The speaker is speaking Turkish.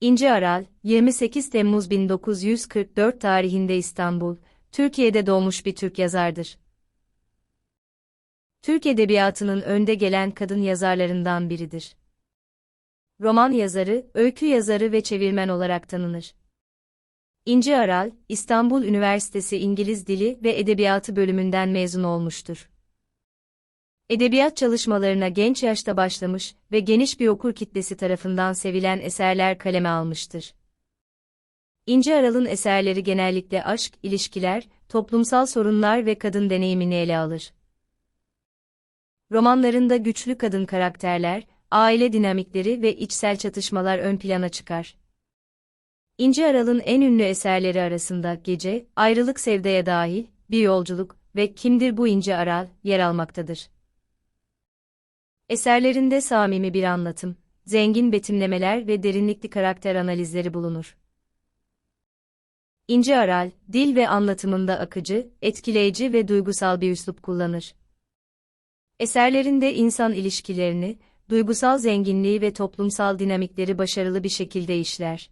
İnci Aral, 28 Temmuz 1944 tarihinde İstanbul, Türkiye'de doğmuş bir Türk yazardır. Türk Edebiyatı'nın önde gelen kadın yazarlarından biridir. Roman yazarı, öykü yazarı ve çevirmen olarak tanınır. İnci Aral, İstanbul Üniversitesi İngiliz Dili ve Edebiyatı bölümünden mezun olmuştur. Edebiyat çalışmalarına genç yaşta başlamış ve geniş bir okur kitlesi tarafından sevilen eserler kaleme almıştır. İnci Aral'ın eserleri genellikle aşk, ilişkiler, toplumsal sorunlar ve kadın deneyimini ele alır. Romanlarında güçlü kadın karakterler, aile dinamikleri ve içsel çatışmalar ön plana çıkar. İnci Aral'ın en ünlü eserleri arasında Gece, Ayrılık Sevdaya Dahil, Bir Yolculuk ve Kimdir Bu İnci Aral yer almaktadır. Eserlerinde samimi bir anlatım, zengin betimlemeler ve derinlikli karakter analizleri bulunur. İnci Aral, dil ve anlatımında akıcı, etkileyici ve duygusal bir üslup kullanır. Eserlerinde insan ilişkilerini, duygusal zenginliği ve toplumsal dinamikleri başarılı bir şekilde işler.